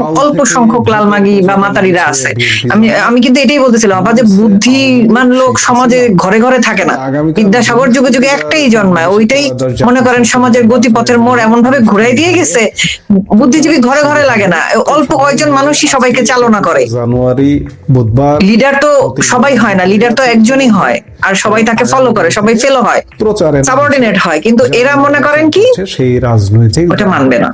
খুব অল্প সংখ্যক লালমাগি বা মাতারিরা আছে। আমি আমি কিন্তু এটাই বলতেছিলাম আপা যে বুদ্ধিমান লোক সমাজে ঘরে ঘরে থাকে না। বিদ্যাসাগর যুগে যুগে একটাই জন্মায় ওইটাই মনে করেন সমাজের গতিপথের মোড় এমন ভাবে ঘুরাই দিয়ে গেছে বুদ্ধিজীবী ঘরে ঘরে লাগে না। অল্প কয়েকজন মানুষই সবাইকে চালনা করে। জানুয়ারি বুধবার লিডার তো সবাই হয় না লিডার তো একজনই হয় আর সবাই তাকে ফলো করে সবাই ফেলো হয়। সাবঅর্ডিনেট হয়। কিন্তু এরা মনে করেন কি? সেই রাজনৈতিক ওটা মানবে না।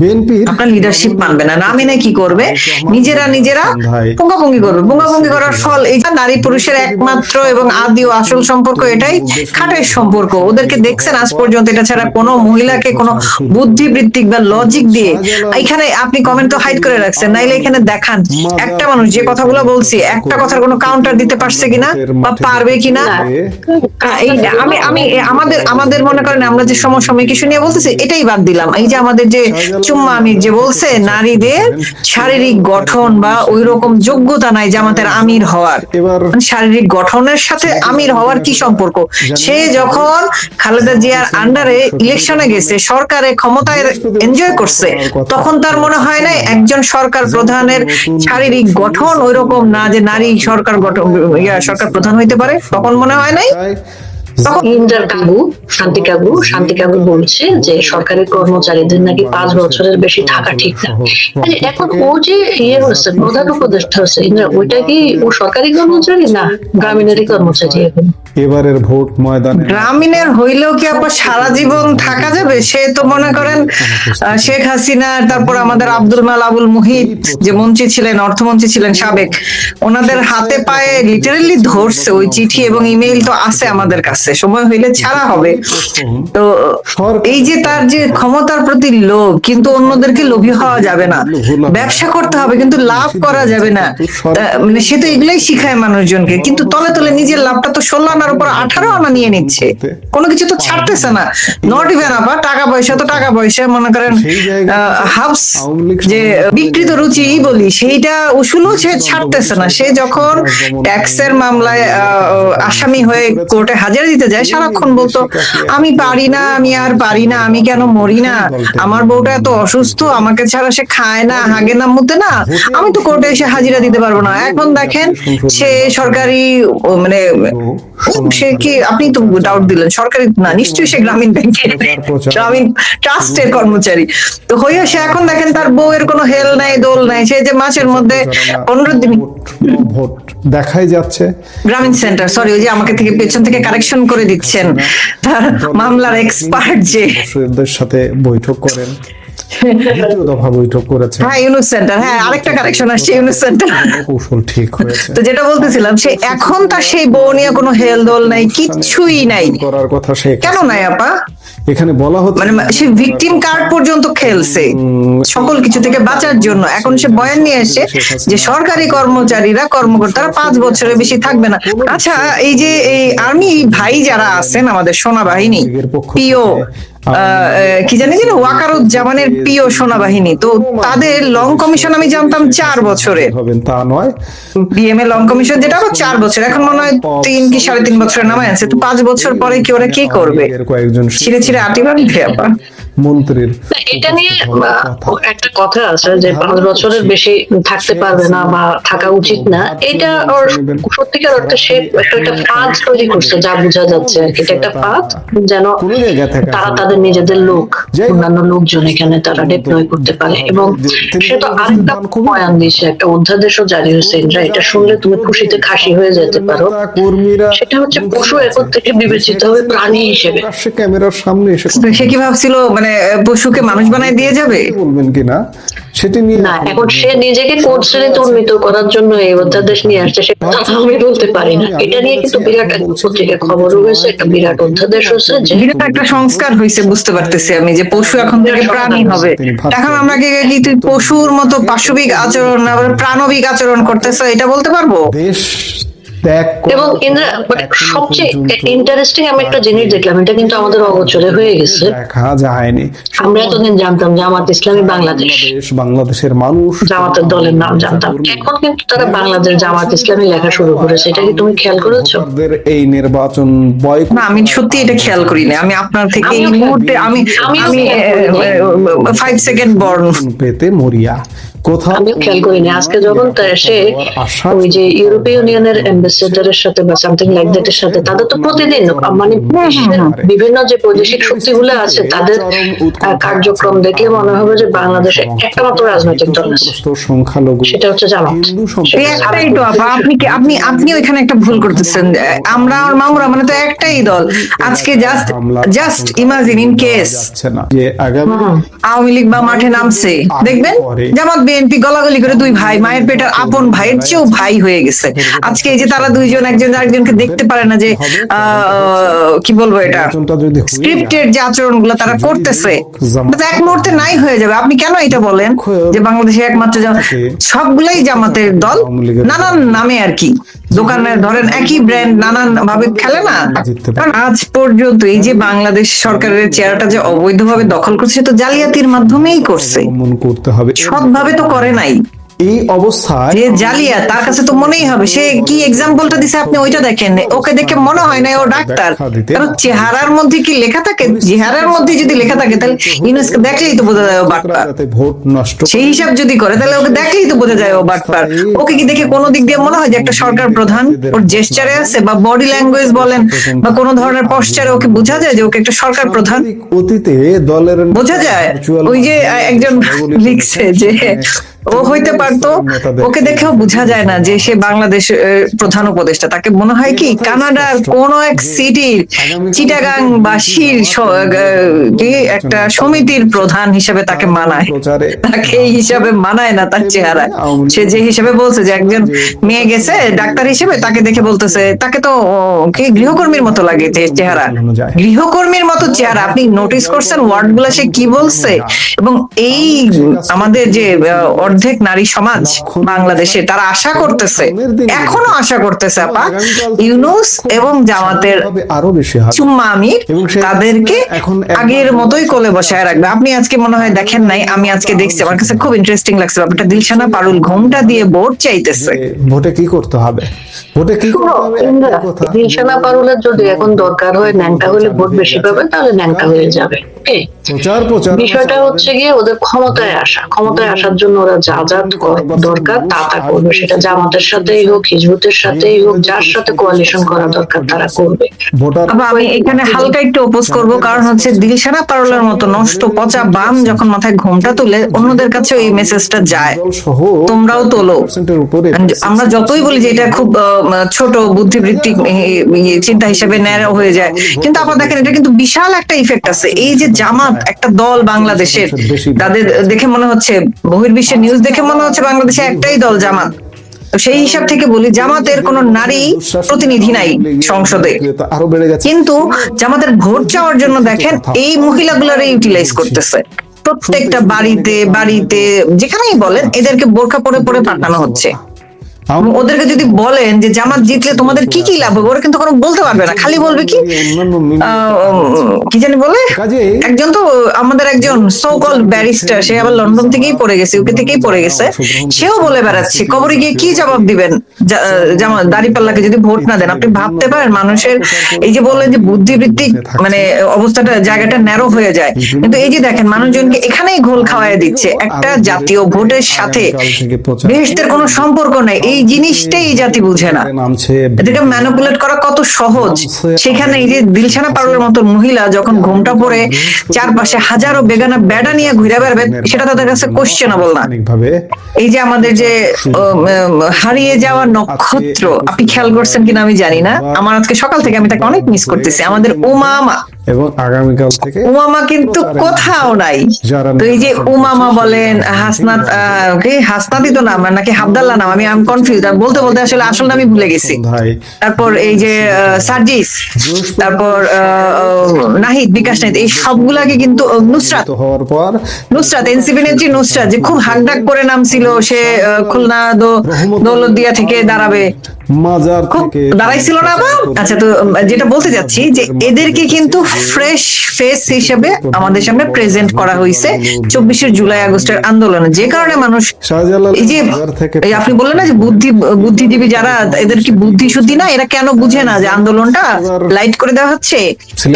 বিএনপির আপনার লিডারশিপ মানবে না। না মেনে কি করবে? নিজেরা নিজেরা পুঙ্গাপুঙ্গি করবে। পুঙ্গাপুঙ্গি করার ফল এই নারী পুরুষের একমাত্র এবং আদি ও আসল সম্পর্ক এটাই খাটের সম্পর্ক। ওদেরকে দেখছেন আজ পর্যন্ত এটা ছাড়া কোনো মহিলাকে কোনো বুদ্ধিবৃত্তিক বা লজিক দিয়ে এখানে আপনি কমেন্ট তো হাইড করে রাখছেন। নাইলে এখানে দেখান একটা মানুষ যে কথাগুলো বলছি একটা কথার কোনো কাউন্টার দিতে পারছে কিনা বা পারবে কিনা? এই আমি আমি আমাদের আমাদের মনে করেন আমরা যে সমসাময়িক ইস্যু নিয়ে বলতেছি এটাই বাদ দিলাম। এই যে আমাদের যে চুম্মা আমি যে বলছে নারীদের শারীরিক গঠন বা ওই রকম যোগ্যতা নাই জামাতের আমির হওয়ার। মানে শারীরিক গঠনের সাথে আমির হওয়ার কি সম্পর্ক? সে যখন খালেদা জিয়ার আন্ডারে ইলেকশনে গেছে সরকারে ক্ষমতায় এনজয় করছে তখন তার মনে হয় না একজন সরকার প্রধানের শারীরিক গঠন ওই রকম না যে নারী সরকার গঠন সরকার প্রধান হইতে পারে তখন মনে হয় নাই? তখন ইন্দ্রার কাকু শান্তি কাকু শান্তি কাকু বলছে যে সরকারি কর্মচারীদের নাকি পাঁচ বছরের বেশি থাকা ঠিক না। এখন ও যে ইয়ে হচ্ছে প্রধান উপদেষ্টা হচ্ছে ইন্দ্রা ওইটা কি ও সরকারি কর্মচারী না গ্রামীণেরই কর্মচারী এখন? এবারের ভোট ময়দানে গ্রামীণের হইলেও কি আপা সারা জীবন থাকা যাবে? সে তো মনে করেন আহ, শেখ হাসিনা তারপর আমাদের আব্দুল মাল আবুল মুহিত যে মন্ত্রী ছিলেন অর্থমন্ত্রী ছিলেন সাবেক ওনাদের হাতে পায়ে লিটারেলি ধরছে ওই চিঠি এবং ইমেইল তো আছে আমাদের কাছে। সময় হইলে ছাড়া হবে। তো এই যে তার যে ক্ষমতার প্রতি লোভ কিন্তু অন্যদেরকে লোভী হওয়া যাবে না। ব্যবসা করতে হবে কিন্তু লাভ করা যাবে না। মানে সে তো এগুলাই শিখায় মানুষজনকে কিন্তু তলে তলে নিজের লাভটা তো ষোলো আনার উপর আঠারো আনা নিয়ে নিচ্ছে। কোনো কিছু তো ছাড়তেছে না। নট ইভেন আবার টাকা পয়সা তো টাকা পয়সা মনে করেন লীগ যে বিকৃত রুচি বলি সেইটা উসুলও সে ছাড়তেছে না। সে যখন ট্যাক্সের মামলায় আসামি হয়ে কোর্টে হাজিরা দিতে যায়। সারাক্ষণ বলতো আমি পারি না আমি আর পারি না আমি কেন মরি না? আমার বউটা এত অসুস্থ আমাকে ছাড়া সে খায় না হাগে না মুতে না। আমি তো কোর্টে এসে হাজিরা দিতে পারব না। এখন দেখেন সে সরকারি মানে সে কি আপনি তো ডাউট দিলেন সরকারি না নিশ্চয়ই সে গ্রামীণ ব্যাংকের গ্রামীণ ট্রাস্টের কর্মচারী। তো হইয়া সে এখন দেখেন তার বউয়ের কোনো হেল নাই দোল নাই সে যে মাসের মধ্যে পনেরো দিন ভোট ভোট দেখাই যাচ্ছে। গ্রামীণ সেন্টার সরি ওই যে আমাকে থেকে পেছন থেকে কারেকশন করে দিচ্ছেন। তার মামলার এক্সপার্ট যে। সাথে বৈঠক করেন। দফা বৈঠক করেছে হ্যাঁ ইউনুস সেন্টার। হ্যাঁ আরেকটা কারেকশন আসছে ইউনুস সেন্টার। কৌশল ঠিক হয়েছে। তো যেটা বলতেছিলাম সে এখন তার সেই বউ নিয়ে কোনো হেল দোল নাই কিচ্ছুই নাই। করার কথা সে কেন নাই আপা? এখানে বলা হচ্ছে মানে সে ভিকটিম কার্ড পর্যন্ত খেলছে? সকল কিছু থেকে বাঁচার জন্য। এখন সে বয়ান নিয়ে এসে যে সরকারি কর্মচারীরা কর্মকর্তারা পাঁচ বছরের বেশি থাকবে না। আচ্ছা এই যে এই আর্মি ভাই যারা আছেন আমাদের সোনা বাহিনী পিও কি জানি যেন ওয়াকারুজ্জামানের সেনাবাহিনী। তো তাদের লং কমিশন আমি জানতাম চার বছরের। হবেন তা নয়। বিএমএ লং কমিশন যেটা আবার চার বছর। এখন মনে হয় তিন কি সাড়ে তিন বছরের নামায় আছে। তো পাঁচ বছর পরে কি ওরা কি করবে? কয়েকজন ছিঁড়ে ছিঁড়ে আটি বানবে মন্ত্রীর এটা নিয়ে একটা কথা আছে যে পাঁচ বছরের বেশি থাকতে পারবে না বা থাকা উচিত না। এটা ওর সত্যিকার অর্থে সে একটা ফাঁদ তৈরি করছে যা বোঝা যাচ্ছে। এটা একটা ফাঁদ যেন কোনো তারা তাদের নিজেদের লোক অন্যান্য লোকজন এখানে তারা ডিপ্লয় করতে পারে। এবং সে তো আরেকটা বয়ান দিয়েছে একটা অধ্যাদেশও জারি হয়েছে ইন্দ্রা এটা শুনলে তুমি খুশিতে খাসি হয়ে যেতে পারো। কর্মীরা সেটা হচ্ছে পশু একর থেকে বিবেচিত হবে প্রাণী হিসেবে। ক্যামেরার সামনে এসে সে কি ভাবছিল মানে পশুকে মানুষ বানায় দিয়ে যাবে? বলবেন কিনা? সেটি নিয়ে না এখন সে নিজেকে কোন শ্রেণীতে উন্নীত করার জন্য এই অধ্যাদেশ নিয়ে আসছে সে কথা আমি বলতে পারি না। এটা নিয়ে কিন্তু বিরাট এক পত্রিকায় খবরও হয়েছে একটা বিরাট অধ্যাদেশ হয়েছে যে বিরাট একটা সংস্কার হয়েছে বুঝতে পারতেছি আমি যে পশু এখন থেকে প্রাণী হবে। এখন আমরা কি কি তুই পশুর মতো পাশবিক আচরণ আবার প্রাণবিক আচরণ করতেছো এটা বলতে পারব? দেশ ত্যাগ এবং ইন্দ্রা মানে সবচেয়ে ইন্টারেস্টিং আমি একটা জিনিস দেখলাম এটা কিন্তু আমাদের অগোচরে হয়ে গেছে। দেখা যায়নি। আমরা এতদিন জানতাম জামাত ইসলামী বাংলাদেশ। বাংলাদেশ বাংলাদেশের মানুষ জামাতের দলের নাম জানতাম। এখন কিন্তু তারা বাংলাদেশ জামাত ইসলামী লেখা শুরু করেছে। এটা কি তুমি খেয়াল করেছ? এই নির্বাচন বয় না আমি সত্যি এটা খেয়াল করি না আমি আপনার থেকে এই মুহূর্তে আমি আমি সেকেন্ড বর্ণ পেতে মরিয়া। কোথাও আমিও খেয়াল করিনি। আজকে যখন সে ওই যে ইউরোপীয় ইউনিয়নের অ্যাম্বাসেডারের সাথে বা সামথিং লাইক দ্যাট এর সাথে তাদের তো প্রতিদিন মানে বিভিন্ন যে বৈদেশিক শক্তিগুলো আছে তাদের কার্যক্রম দেখলে মনে হবে যে বাংলাদেশে একটা মাত্র রাজনৈতিক দল আছে। সংখ্যালঘু সেটা হচ্ছে জামাত। একটাই তো আপনি কি আপনি আপনি ওইখানে একটা ভুল করতেছেন। আমরা আর মামুরা মানে তো একটাই দল। আজকে just just imagine in case Awami League বা মাঠে নামছে। দেখবেন? জামাত বিএনপি গলাগলি করে দুই ভাই মায়ের পেটের আপন ভাইয়ের চেয়েও ভাই হয়ে গেছে। আজকে এই যে তারা দুইজন একজন আরেকজনকে দেখতে পারে না যে কি বলব এটা স্ক্রিপ্টের যে আচরণগুলো তারা করতেছে। এক মুহূর্তে নাই হয়ে যাবে। আপনি কেন এটা বলেন যে বাংলাদেশে একমাত্র সবগুলাই জামাতের দল নানান নামে আর কি। দোকানে ধরেন একই ব্র্যান্ড নানান ভাবে খেলে না। কারণ আজ পর্যন্ত এই যে বাংলাদেশ সরকারের চেয়ারটা যে অবৈধভাবে দখল করছে তো জালিয়াতির মাধ্যমেই করছে। সৎভাবে তো করে নাই। এই অবস্থায় যে জালিয়া তার কাছে তো মনেই হবে। সে কি এক্সাম্পলটা দিছে আপনি ওইটা দেখেন। ওকে দেখে মনে হয় না ও ডাক্তার। কারণ চেহারার মধ্যে কি লেখা থাকে? চেহারার মধ্যে যদি লেখা থাকে তাহলে ইউনেস্কো দেখলেই তো বোঝা যায় ও বাটপার। ভোট নষ্ট সেই হিসাব যদি করে তাহলে ওকে দেখলেই তো বোঝা যায় ও বাটপার। ওকে কি দেখে কোনো দিক দিয়ে মনে হয় যে একটা সরকার প্রধান? ওর জেস্টারে আছে বা বডি ল্যাঙ্গুয়েজ বলেন বা কোনো ধরনের পশ্চারে ওকে বোঝা যায় যে ওকে একটা সরকার প্রধান? অতীতে দলের বোঝা যায়। ওই যে একজন লিখছে যে ও হইতে পারতো। ওকে দেখেও বোঝা যায় না যে সে বাংলাদেশ প্রধান উপদেষ্টা। তাকে মনে হয় কি কানাডার কোন এক সিটির চিটাগাং বাসীর একটা সমিতির প্রধান হিসেবে তাকে মানায়। তাকে এই হিসাবে মানায় না তার চেহারা সে যে হিসাবে বলছে যে একজন মেয়ে গেছে ডাক্তার হিসেবে তাকে দেখে বলতেছে তাকে তো কি গৃহকর্মীর মতো লাগে যে চেহারা। গৃহকর্মীর মতো চেহারা। আপনি নোটিস করছেন ওয়ার্ডগুলা সে কি বলছে? এবং এই আমাদের যে অর্ধেক নারী সমাজ বাংলাদেশে তারা আশা করতেছে এখনও আশা করতেছে আপা ইউনুস এবং জামাতের আরও বেশি হবে। চুম্মা আমির তাদেরকে আগের মতোই কোলে বসায় রাখবে। আপনি আজকে মনে হয় দেখেন নাই আমি আজকে দেখছি আমার কাছে খুব ইন্টারেস্টিং লাগছে ব্যাপারটা। দিলশানা পারুল ঘুমটা দিয়ে ভোট চাইতেছে। ভোটে কি করতে হবে? ভোটে কি করতে হবে? একটাই দিলশানা পারুলের যদি এখন দরকার হয় ন্যাংটা হলে ভোট বেশি পাবে তাহলে ন্যাংটা হয়ে যাবে। এই, প্রচার প্রচার। বিষয়টা হচ্ছে গিয়ে ওদের ক্ষমতায় আসা। ক্ষমতায় আসার জন্য ওরা যা যা দরকার তা তা করবে। সেটা জামাতের সাথেই হোক হিজবুতের সাথেই হোক যার সাথে কোয়ালিশন করা দরকার তারা করবে। আমি এখানে হালকা একটু অপোজ করব কারণ হচ্ছে দিলশানা পারুলের মতো নষ্ট পচা বাম যখন মাথায় ঘুমটা তুলে অন্যদের কাছে ওই মেসেজটা যায়। তোমরাও তোলো। আমরা যতই বলি যে এটা খুব আহ, ছোট বুদ্ধিবৃত্তিক চিন্তা হিসেবে ন্যায় হয়ে যায়। কিন্তু আবার দেখেন এটা কিন্তু বিশাল একটা ইফেক্ট আছে। এই যে জামাত একটা দল বাংলাদেশের তাদের দেখে মনে হচ্ছে বহির্বিশ্বের নিউজ দেখে মনে হচ্ছে বাংলাদেশে একটাই দল জামাত। সেই হিসাব থেকে বলি জামাতের কোন নারী প্রতিনিধি নাই সংসদে। কিন্তু জামাতের ভোট চাওয়ার জন্য দেখেন এই মহিলাগুলারে ইউটিলাইজ করতেছে। প্রত্যেকটা বাড়িতে বাড়িতে যেখানেই বলেন এদেরকে বোরখা পরে পরে পাঠানো হচ্ছে। ওদেরকে যদি বলেন যে জামাত জিতলে তোমাদের কি কি লাভ হবে? ওরা কিন্তু কোনো বলতে পারবে না। খালি বলবে কি কি জানি বলে? একজন তো আমাদের একজন সো কল ব্যারিস্টার সে আবার লন্ডন থেকেই পড়ে গেছে ইউকে থেকেই পড়ে গেছে। সেও বলে বেড়াচ্ছে কবরে গিয়ে কি জবাব দিবেন? জা- আহ, দাড়িপাল্লাকে যদি ভোট না দেন আপনি ভাবতে পারেন মানুষের এই যে বললেন যে বুদ্ধিবৃত্তিক মানে অবস্থাটা জায়গাটা ন্যারো হয়ে যায়। কিন্তু এই যে দেখেন মানুষজনকে এখানেই ঘোল খাওয়ায় দিচ্ছে। একটা জাতীয় ভোটের সাথে বেহেশতের কোনো সম্পর্ক নাই। এই জিনিসটাই এই জাতি বুঝে না। এদেরকে ম্যানিপুলেট করা কত সহজ। সেখানে এই যে দিলশানা পারুলের মতো মহিলা যখন ঘুমটা পরে চারপাশে হাজারো বেগানা বেড়া নিয়ে ঘুরে বেড়াবে সেটা তাদের কাছে কোশ্চেনেবল না। এই যে আমাদের যে হারিয়ে যাওয়া নক্ষত্র আপনি খেয়াল করছেন কিনা আমি জানি না। আমার আজকে সকাল থেকে আমি তাকে অনেক মিস করতেছি। আমাদের উমামা এবং আগামীকাল থেকে উমামা কিন্তু কোথাও নাই। তো এই যে উমামা বলেন হাসনাত কি? হাসনাতই তো নাম নাকি হাবদাল্লাহ নাম? আমি আমি কনফিউজ বলতে বলতে আসলে আসল নামই ভুলে গেছি। তারপর এই যে সার্জিস তারপর নাহিদ বিকাশ নাহিদ এই সবগুলাকে কিন্তু নুসরাত। হওয়ার পর নুসরাত এনসিপি নেত্রী নুসরাত যে খুব হাকডাক করে নাম ছিল সে খুলনা দৌলতদিয়া থেকে দাঁড়াবে। মাজার থেকে দাঁড়াইছিল না আচ্ছা তো যেটা বলতে যাচ্ছি যে এদেরকে কিন্তু ফ্রেশ ফেস হিসেবে আমাদের সামনে প্রেজেন্ট করা হয়েছে চব্বিশে জুলাই আগস্টের আন্দোলনে। যে কারণে মানুষ এই যে আপনি বললেন না যে বুদ্ধি বুদ্ধিজীবী যারা এদের কি বুদ্ধি শুদ্ধি না? এরা কেন বুঝে না যে আন্দোলনটা লাইট করে দেওয়া হচ্ছে?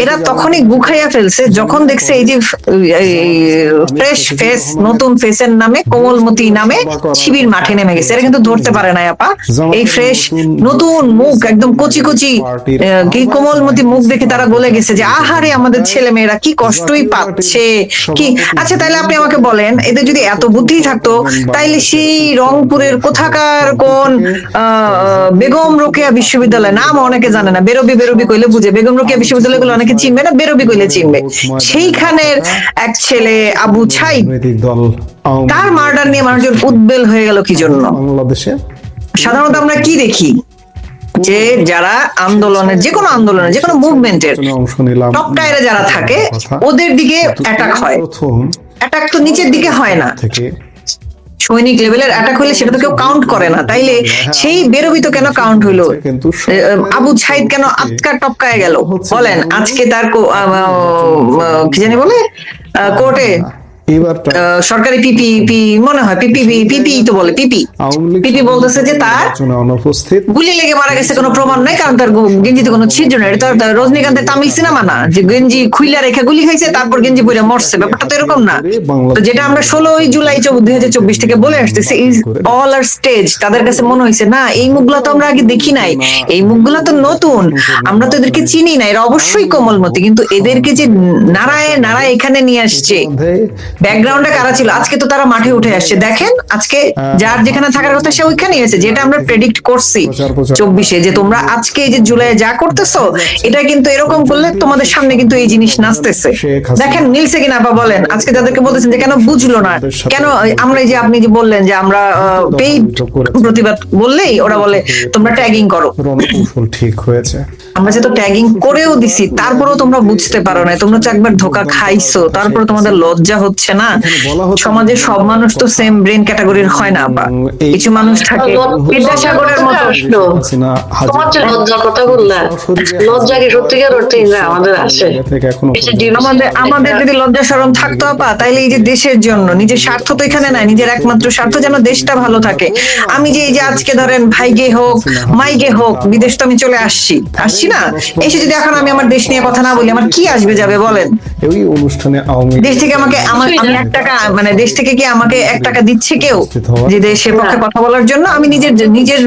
এরা তখনই গুখাইয়া ফেলছে যখন দেখছে এই যে ফ্রেশ ফেস নতুন ফেসের নামে কোমলমতি নামে শিবির মাঠে নেমে গেছে। এরা কিন্তু ধরতে পারে না আপা। এই ফ্রেশ নতুন মুখ একদম কচি কচি কি কোমলমতি মুখ দেখে তারা বলে গেছে যে আহারে আমাদের ছেলে মেয়েরা কি কষ্টই পাচ্ছে। কি? আচ্ছা তাহলে আপনি আমাকে বলেন এদের যদি এত বুদ্ধি থাকতো তাইলে সেই রংপুরের কোথাকার কোন বেগম রোকেয়া বিশ্ববিদ্যালয়? নাম অনেকে জানে না বেরোবি বেরোবি কইলে বুঝে। বেগম রোকেয়া বিশ্ববিদ্যালয়গুলো অনেকে চিনবে না বেরোবি কইলে চিনবে। সেইখানের এক ছেলে আবু ছাই তার মার্ডার নিয়ে মানুষজন উদ্বেল হয়ে গেল কি জন্য? বাংলাদেশে। সাধারণত আমরা কি দেখি? যে যারা আন্দোলনের যে কোনো আন্দোলনের যে কোনো মুভমেন্টের টপ টায়ারে যারা থাকে ওদের দিকে অ্যাটাক হয়। অ্যাটাক তো নিচের দিকে হয় না। সৈনিক লেভেলের অ্যাটাক হলে সেটা তো কেউ কাউন্ট করে না। তাইলে সেই বেরোবি তো কেন কাউন্ট হইল? আবু ছাইদ কেন আটকা টপকায় গেল? বলেন আজকে তার কো- জানি বলে? কোর্টে সরকারি পিপি পি মনে হয় পিপি পিপি তো বলে পিপি পিপি বলতেছে যে তার অনুপস্থিত গুলি লেগে মারা গেছে কোনো প্রমাণ নাই কারণ তার গেঞ্জিতে কোনো ছিদ্র নেই এটা রজনীকান্তের তামিল সিনেমা না যে গেঞ্জি খুইলা রেখে গুলি খাইছে তারপর গেঞ্জি পরে মরছে ব্যাপারটা তো এরকম না তো যেটা আমরা ষোলোই জুলাই দুই হাজার চব্বিশ থেকে বলে আসতেছি ইজ অল আর স্টেজ তাদের কাছে মনে হয়েছে না এই মুখগুলো তো আমরা আগে দেখি নাই এই মুখগুলো তো নতুন আমরা তো এদেরকে চিনি না এরা অবশ্যই কোমলমতি কিন্তু এদেরকে যে নাড়ায় নাড়ায় এখানে নিয়ে আসছে ব্যাকগ্রাউন্ডে কারা ছিল? আজকে তো তারা মাঠে উঠে আসছে। দেখেন আজকে যার যেখানে থাকার কথা সে ওইখানেই আছে যেটা আমরা প্রেডিক্ট করছি। চব্বিশে যে তোমরা আজকে এই যে জুলাই যা করতেছো এটা কিন্তু এরকম করলে তোমাদের সামনে কিন্তু এই জিনিস নাচতেছে। দেখেন মিলছে কিনা বা বলেন আজকে যাদেরকে বলতেছেন যে কেন বুঝলো না? কেন আমরা এই যে আপনি যে বললেন যে আমরা পেইড প্রতিবাদ বললেই ওরা বলে তোমরা ট্যাগিং করো। ঠিক হয়েছে। আমরা যে তো ট্যাগিং করেও দিছি তারপরেও তোমরা বুঝতে পারো না। তোমরা তো একবার ধোকা খাইছো তারপরে তোমাদের লজ্জা হচ্ছে না? সমাজে সব মানুষ তো সেম ব্রেন ক্যাটাগরির হয় না এই- কিছু মানুষ থাকে বিদ্যাসাগরের মতো। লজ্জা কি সত্যিকার অর্থে আমাদের যদি লজ্জা থাকতো আপা তাইলে এই যে দেশের জন্য নিজের স্বার্থ তো এখানে নাই নিজের একমাত্র স্বার্থ যেন দেশটা ভালো থাকে। আমি যে এই যে আজকে ধরেন ভাইগে হোক মাইগে হোক বিদেশ তো আমি চলে আসছি। আসছি না? এসে যদি এখন আমি আমার দেশ নিয়ে কথা না বলি আমার কি আসবে যাবে বলেন? এই অনুষ্ঠানে আওয়ামী দেশ থেকে আমাকে আমার আমি এক টাকা মানে দেশ থেকে কি আমাকে এক টাকা দিচ্ছে কেউ? যে দেশের পক্ষে কথা বলার জন্য আমি নিজের নিজের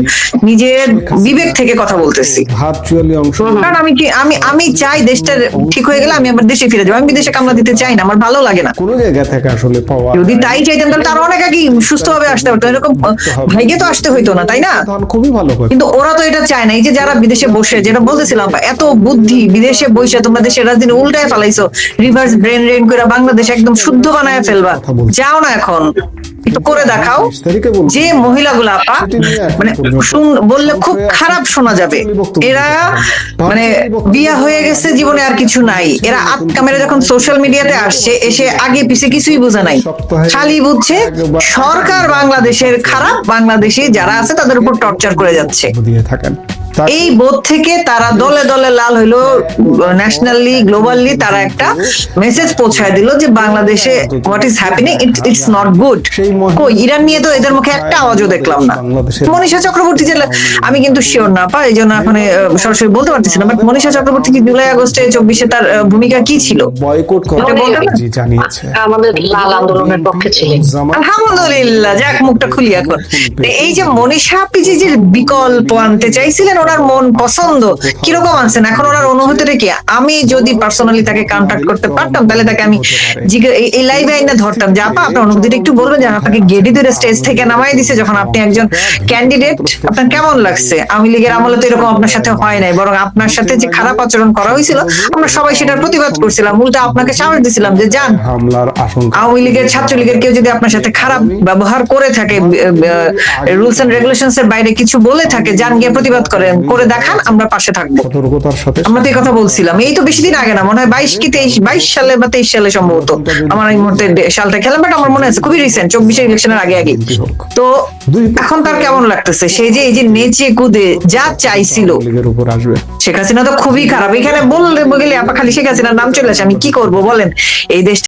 নিজের বিবেক থেকে কথা বলতেছি। কারণ আমি কি আমি আমি চাই দেশটা ঠিক হয়ে গেলে আমি আমার দেশে ফিরে যাব। আমি বিদেশে কামলা দিতে চাই না আমার ভালো লাগে না। কোনো জায়গা থেকে আসলে পাওয়া যদি তাই চাইতাম তাহলে তার অনেক আগে সুস্থভাবে আসতে পারতো এরকম ভাইকে তো আসতে হইতো না তাই না? খুবই ভালো কিন্তু ওরা তো এটা চায় না। এই যে যারা বিদেশে বসে যেটা বলতেছিলাম এত বুদ্ধি বিদেশে বসে তোমরা দেশের রাজধানী উল্টায় ফেলাইছো রিভার্স ব্রেন রেন করে বাংলাদেশ একদম শুদ্ধ বানায় ফেলবা। যাও না এখন। একটু করে দেখাও তারিখে বলব। যে মহিলাগুলো আপা মানে বললে খুব খারাপ শোনা যাবে। এরা মানে বিয়া হয়ে গেছে জীবনে আর কিছু নাই। এরা আটকা মেরে যখন সোশ্যাল মিডিয়াতে আসছে এসে আগে পিছে কিছুই বোঝা নাই। খালি বুঝছে সরকার বাংলাদেশের খারাপ বাংলাদেশে যারা আছে তাদের উপর টর্চার করে যাচ্ছে। থাকেন। এই বোধ থেকে তারা দলে দলে লাল হইল ন্যাশনালি গ্লোবালি তারা একটা মেসেজ পৌঁছায় দিল যে বাংলাদেশে what is happening it's not good Iran নিয়ে তো এদের মুখে একটা আওয়াজও দেখলাম না। মনীষা চক্রবর্তী যে আমি কিন্তু শিওর না পা এই জন্য এখন সরাসরি বলতে পারতেছি না বাট মনীষা চক্রবর্তী কি জুলাই আগস্টে চব্বিশে তার ভূমিকা কি ছিল? বয়কট জানিয়েছে। আমাদের লাল আন্দোলনের পক্ষে ছিলেন। আলহামদুলিল্লাহ যাক মুখটা খুলি এখন। এই যে মনীষা যে যে বিকল্প আনতে চাইছিলেন ওনার মন পছন্দ কীরকম আনছেন? এখন ওনার অনুভূতিটা কি? আমি যদি পার্সোনালি তাকে কন্ট্যাক্ট করতে পারতাম তাহলে তাকে আমি এই- লাইভে আইনা ধরতাম যে আপা আপনার অনুভূতিটা একটু বলবেন যে আপনাকে গেডি ধরে স্টেজ থেকে নামাই দিছে যখন আপনি একজন ক্যান্ডিডেট আপনার কেমন লাগছে? আওয়ামী লীগের আমলে তো এরকম আপনার সাথে হয় নাই বরং আপনার সাথে যে খারাপ আচরণ করা হয়েছিল আমরা সবাই সেটার প্রতিবাদ করছিলাম। উল্টা আপনাকে সাহস দিছিলাম যে যান আওয়ামী লীগের ছাত্রলীগের কেউ যদি আপনার সাথে খারাপ ব্যবহার করে থাকে রুলস এন্ড রেগুলেশনস এর বাইরে কিছু বলে থাকে যান গিয়ে প্রতিবাদ করেন। করে দেখান আমরা পাশে থাকব। সতর্কতার সাথে আমরা তো কথা বলছিলাম। এই তো বেশি দিন আগে না মনে হয় বাইশ কি তেইশ বাইশ সালে বা তেইশ সালে সম্ভবত আমার এই মুহূর্তে সালটা খেলাম বাট আমার মনে আছে খুবই রিসেন্ট চব্বিশের ইলেকশনের আগে আগে। তো এখন তার কেমন লাগতেছে? সেই যে এই যে নেচে কুদে যা চাইছিল। শেখ হাসিনা তো খুবই খারাপ। এখানে বললে গেলে আপা খালি শেখ হাসিনার নাম চলে আসে আমি কি করব? বলেন। এই দেশ